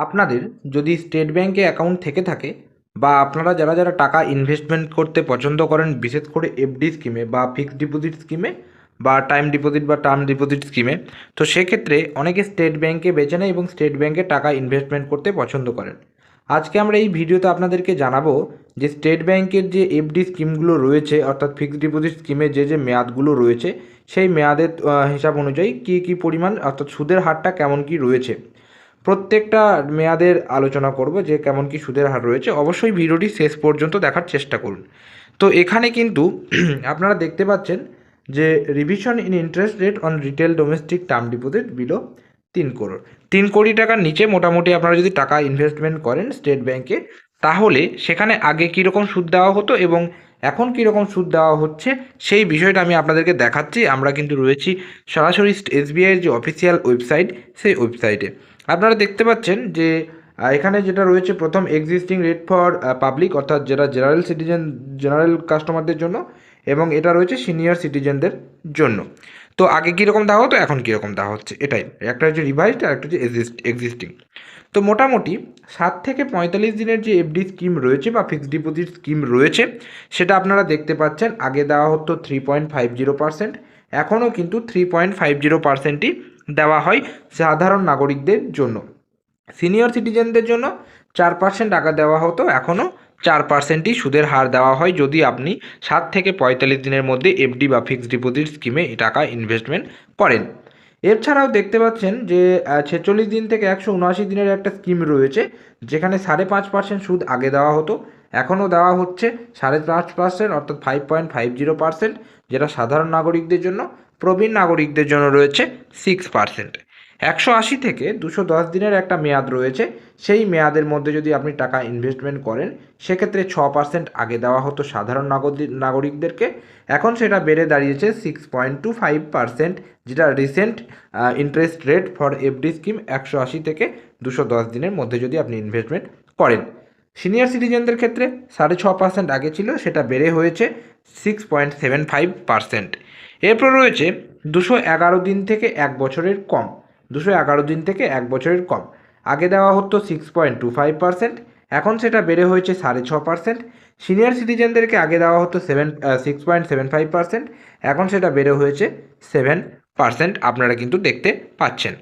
আপনাদের যদি স্টেট ব্যাঙ্কে অ্যাকাউন্ট থেকে থাকে বা আপনারা যারা যারা টাকা ইনভেস্টমেন্ট করতে পছন্দ করেন, বিশেষ করে এফডি স্কিমে বা ফিক্সড ডিপোজিট স্কিমে বা টাইম ডিপোজিট বা টার্ম ডিপোজিট স্কিমে তো সেক্ষেত্রে অনেকে স্টেট ব্যাঙ্কে বেছে নেয় এবং স্টেট ব্যাঙ্কে টাকা ইনভেস্টমেন্ট করতে পছন্দ করেন। আজকে আমরা এই ভিডিওতে আপনাদেরকে জানাব যে স্টেট ব্যাঙ্কের যে এফডি স্কিমগুলো রয়েছে, অর্থাৎ ফিক্সড ডিপোজিট স্কিমে যে যে মেয়াদগুলো রয়েছে, সেই মেয়াদের হিসাব অনুযায়ী কী কী পরিমাণ, অর্থাৎ সুদের হারটা কেমন কী রয়েছে। প্রত্যেকটা মেয়াদের আলোচনা করব যে কেমন কি সুদের হার রয়েছে। অবশ্যই ভিডিওটি শেষ পর্যন্ত দেখার চেষ্টা করুন। তো এখানে কিন্তু আপনারা দেখতে পাচ্ছেন যে revision in interest rate on retail domestic term deposit below তিন করোড় তিন কোটি টাকার নিচে মোটামুটি আপনারা যদি টাকা ইনভেস্টমেন্ট করেন স্টেট ব্যাংকে তাহলে সেখানে আগে কীরকম সুদ দেওয়া হতো এবং এখন কীরকম সুদ দেওয়া হচ্ছে সেই বিষয়টা আমি আপনাদেরকে দেখাচ্ছি। আমরা কিন্তু রয়েছি সরাসরি এসবিআইয়ের যে অফিসিয়াল ওয়েবসাইট সেই ওয়েবসাইটে আপনারা দেখতে পাচ্ছেন যে এখানে যেটা রয়েছে প্রথম এক্সিস্টিং রেট ফর পাবলিক অর্থাৎ যেটা জেনারেল সিটিজেন জেনারেল কাস্টমারদের জন্য, এবং এটা রয়েছে সিনিয়র সিটিজেনদের জন্য। তো আগে কীরকম দেওয়া হতো, এখন কীরকম দেওয়া হচ্ছে? এটাই। একটা হচ্ছে রিভাইসড আর একটা হচ্ছে এক্সিস্টিং তো মোটামুটি সাত থেকে পঁয়তাল্লিশ দিনের যে এফডি স্কিম রয়েছে বা ফিক্সড ডিপোজিট স্কিম রয়েছে, সেটা আপনারা দেখতে পাচ্ছেন। আগে দেওয়া হতো three point five zero percent এখনও কিন্তু থ্রি পয়েন্ট ফাইভ জিরো পার্সেন্টই দেওয়া হয় সাধারণ নাগরিকদের জন্য। সিনিয়র সিটিজেনদের জন্য চার পার্সেন্ট টাকা দেওয়া হতো, এখনও চার পার্সেন্টই সুদের হার দেওয়া হয় যদি আপনি সাত থেকে পঁয়তাল্লিশ দিনের মধ্যে এফডি বা ফিক্সড ডিপোজিট স্কিমে টাকা ইনভেস্টমেন্ট করেন। এছাড়াও দেখতে পাচ্ছেন যে ছেচল্লিশ দিন থেকে একশো উনআশি দিনের একটা স্কিম রয়েছে, যেখানে সাড়ে পাঁচ পার্সেন্ট সুদ আগে দেওয়া হতো, এখনও দেওয়া হচ্ছে সাড়ে পাঁচ পার্সেন্ট অর্থাৎ five point five zero percent যেটা সাধারণ নাগরিকদের জন্য প্রবীণ নাগরিকদের জন্য রয়েছে সিক্স পার্সেন্ট একশো আশি থেকে দুশো দশ দিনের একটা মেয়াদ রয়েছে। সেই মেয়াদের মধ্যে যদি আপনি টাকা ইনভেস্টমেন্ট করেন, সেক্ষেত্রে ছ পার্সেন্ট আগে দেওয়া হতো সাধারণ নাগরিক নাগরিকদেরকে। এখন সেটা বেড়ে দাঁড়িয়েছে six point two five percent যেটা recent interest rate for FD scheme একশো আশি থেকে দুশো দশ দিনের মধ্যে যদি আপনি ইনভেস্টমেন্ট করেন। সিনিয়র সিটিজেনদের ক্ষেত্রে সাড়ে ছ পার্সেন্ট আগে ছিল, সেটা বেড়ে হয়েছে six point seven five percent এরপর রয়েছে দুশো এগারো দিন থেকে এক বছরের কম, দুশো এগারো দিন থেকে এক বছরের কম। আগে দেওয়া হতো six point two five percent এখন সেটা বেড়ে হয়েছে সাড়ে ছ পার্সেন্ট সিনিয়র সিটিজেনদেরকে আগে দেওয়া হতো seven six point seven five percent এখন সেটা বেড়ে হয়েছে সেভেন পার্সেন্ট আপনারা কিন্তু দেখতে পাচ্ছেন।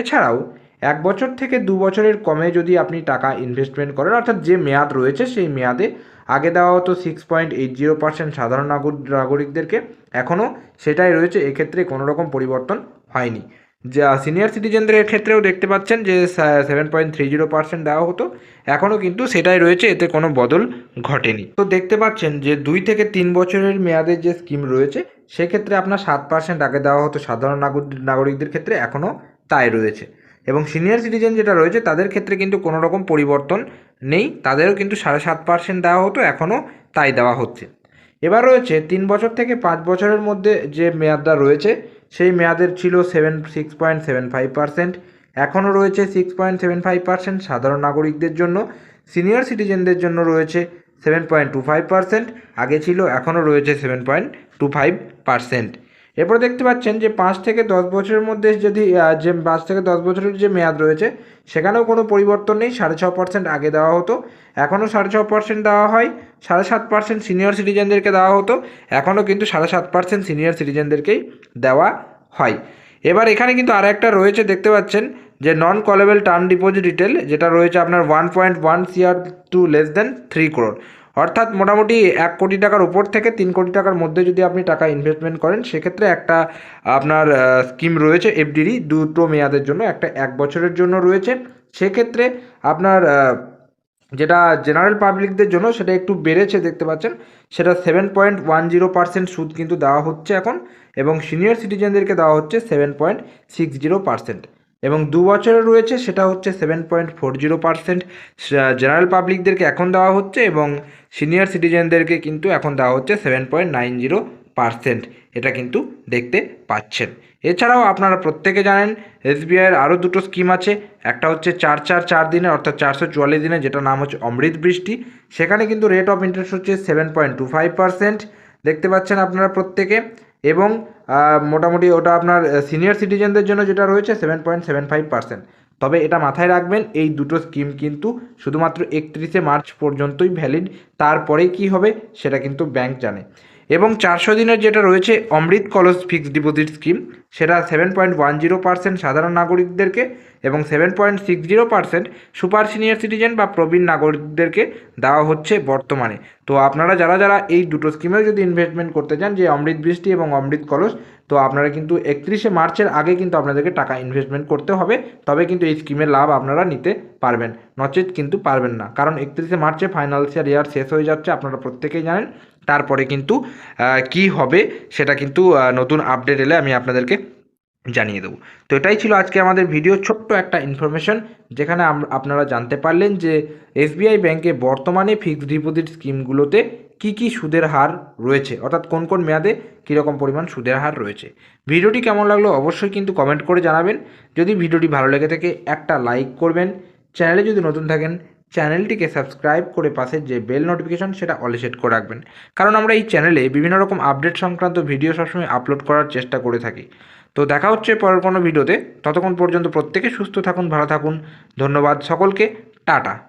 এছাড়াও এক বছর থেকে দু বছরের কমে যদি আপনি টাকা ইনভেস্টমেন্ট করেন, অর্থাৎ যে মেয়াদ রয়েছে সেই মেয়াদে আগে দেওয়া হতো six point eight zero percent সাধারণ নাগর- নাগরিকদেরকে এখনও সেটাই রয়েছে, এক্ষেত্রে কোনো রকম পরিবর্তন হয়নি। যা সিনিয়র সিটিজেনদের ক্ষেত্রেও দেখতে পাচ্ছেন যে seven point three zero percent দেওয়া হতো এখনও কিন্তু সেটাই রয়েছে, এতে কোনো বদল ঘটেনি। তো দেখতে পাচ্ছেন যে, দুই থেকে তিন বছরের মেয়াদের যে স্কিম রয়েছে, সেক্ষেত্রে আপনার সাত পার্সেন্ট আগে দেওয়া হতো সাধারণ নাগরিক নাগরিকদের ক্ষেত্রে এখনও তাই রয়েছে। এবং সিনিয়র সিটিজেন যেটা রয়েছে, তাদের ক্ষেত্রে কিন্তু কোনো রকম পরিবর্তন নেই। তাদেরও কিন্তু সাড়ে সাত পার্সেন্ট দেওয়া হতো, এখনও তাই দেওয়া হচ্ছে। এবার রয়েছে, তিন বছর থেকে পাঁচ বছরের মধ্যে যে মেয়াদটা রয়েছে, সেই মেয়াদের ছিল seven six point seven five percent এখনও রয়েছে six point seven five percent সাধারণ নাগরিকদের জন্য। সিনিয়র সিটিজেনদের জন্য রয়েছে seven point two five percent আগে ছিল, এখনও রয়েছে seven point two five percent এরপর দেখতে পাচ্ছেন যে পাঁচ থেকে দশ বছরের মধ্যে যদি যে পাঁচ থেকে দশ বছরের যে মেয়াদ রয়েছে, সেখানেও কোনো পরিবর্তন নেই। সাড়ে ছ পার্সেন্ট আগে দেওয়া হতো, এখনও সাড়ে ছ পার্সেন্ট দেওয়া হয়। সাড়ে সাত পার্সেন্ট সিনিয়র সিটিজেনদেরকে দেওয়া হতো, এখনও কিন্তু সাড়ে সাত পার্সেন্ট সিনিয়র সিটিজেনদেরকেই দেওয়া হয়। এবার এখানে কিন্তু আর একটা রয়েছে, দেখতে পাচ্ছেন যে non callable term deposit detail যেটা রয়েছে আপনার one point one CR to less than three crore অর্থাৎ মোটামুটি এক কোটি টাকার উপর থেকে তিন কোটি টাকার মধ্যে যদি আপনি টাকা ইনভেস্টমেন্ট করেন, সেক্ষেত্রে একটা, আপনার স্কিম রয়েছে এফডিরই দুটো মেয়াদের জন্য, একটা এক বছরের জন্য রয়েছে। সেক্ষেত্রে আপনার যেটা জেনারেল পাবলিকদের জন্য সেটা একটু বেড়েছে, দেখতে পাচ্ছেন। সেটা seven point one zero percent সুদ কিন্তু দেওয়া হচ্ছে এখন এবং সিনিয়র সিটিজেনদেরকে দেওয়া হচ্ছে seven point six zero percent এবং দু বছরের রয়েছে, সেটা হচ্ছে seven point four zero percent general পাবলিকদেরকে এখন দেওয়া হচ্ছে এবং সিনিয়র সিটিজেনদেরকে কিন্তু এখন দেওয়া হচ্ছে seven point nine zero percent এটা কিন্তু দেখতে পাচ্ছেন। এছাড়াও আপনারা প্রত্যেকে জানেন এসবিআইয়ের আরও দুটো স্কিম আছে, একটা হচ্ছে চার চার চার দিনে, অর্থাৎ চারশো চুয়াল্লিশ দিনে যেটা নাম হচ্ছে অমৃত বৃষ্টি, সেখানে কিন্তু রেট অফ ইন্টারেস্ট হচ্ছে seven point two five percent দেখতে পাচ্ছেন আপনারা প্রত্যেকে, এবং মোটামুটি ওটা আপনার সিনিয়র সিটিজেনদের জন্য যেটা রয়েছে seven point seven five percent তবে এটা মাথায় রাখবেন, এই দুটো স্কিম কিন্তু শুধুমাত্র একত্রিশে মার্চ পর্যন্তই ভ্যালিড তারপরে কি হবে সেটা কিন্তু ব্যাংক জানে। এবং চারশো দিনের যেটা রয়েছে, Amrit Kalash fixed deposit scheme সেটা seven point one zero percent সাধারণ নাগরিকদেরকে এবং seven point six zero percent super senior citizen বা প্রবীণ নাগরিকদেরকে দেওয়া হচ্ছে বর্তমানে। তো আপনারা যারা যারা এই দুটো স্কিমেও যদি ইনভেস্টমেন্ট করতে চান, যে অমৃত বৃষ্টি এবং অমৃত কলস, তো আপনারা কিন্তু একত্রিশে মার্চের আগে কিন্তু আপনাদেরকে টাকা ইনভেস্টমেন্ট করতে হবে। তবে কিন্তু এই স্কিমের লাভ আপনারা নিতে পারবেন, নচেত কিন্তু পারবেন না। কারণ একত্রিশে মার্চে ফাইনান্সিয়াল ইয়ার শেষ হয়ে যাচ্ছে, আপনারা প্রত্যেকেই জানেন। তারপরে কিন্তু কি হবে সেটা কিন্তু নতুন আপডেট এলে আমি আপনাদেরকে জানিয়ে দেবো। তো এটাই ছিল আজকে আমাদের ভিডিও ছোট্ট একটা ইনফরমেশন যেখানে আপনারা জানতে পারলেন যে এসবিআই ব্যাংকে বর্তমানে ফিক্সড ডিপোজিট স্কিমগুলোতে কি কি সুদের হার রয়েছে, অর্থাৎ কোন কোন মেয়াদে কীরকম পরিমাণ সুদের হার রয়েছে। ভিডিওটি কেমন লাগল অবশ্যই কিন্তু কমেন্ট করে জানাবেন। যদি ভিডিওটি ভালো লেগে থাকে, একটা লাইক করবেন। চ্যানেলে যদি নতুন থাকেন চ্যানেলটিকে সাবস্ক্রাইব করে পাশের যে বেল নোটিফিকেশন সেটা অলে সেট করে রাখবেন। কারণ আমরা এই চ্যানেলে বিভিন্ন রকম আপডেট সংক্রান্ত ভিডিও সবসময় আপলোড করার চেষ্টা করে থাকি। তো দেখা হচ্ছে পরের কোনো ভিডিওতে। ততক্ষণ পর্যন্ত প্রত্যেকে সুস্থ থাকুন, ভালো থাকুন। ধন্যবাদ সকলকে। টাটা।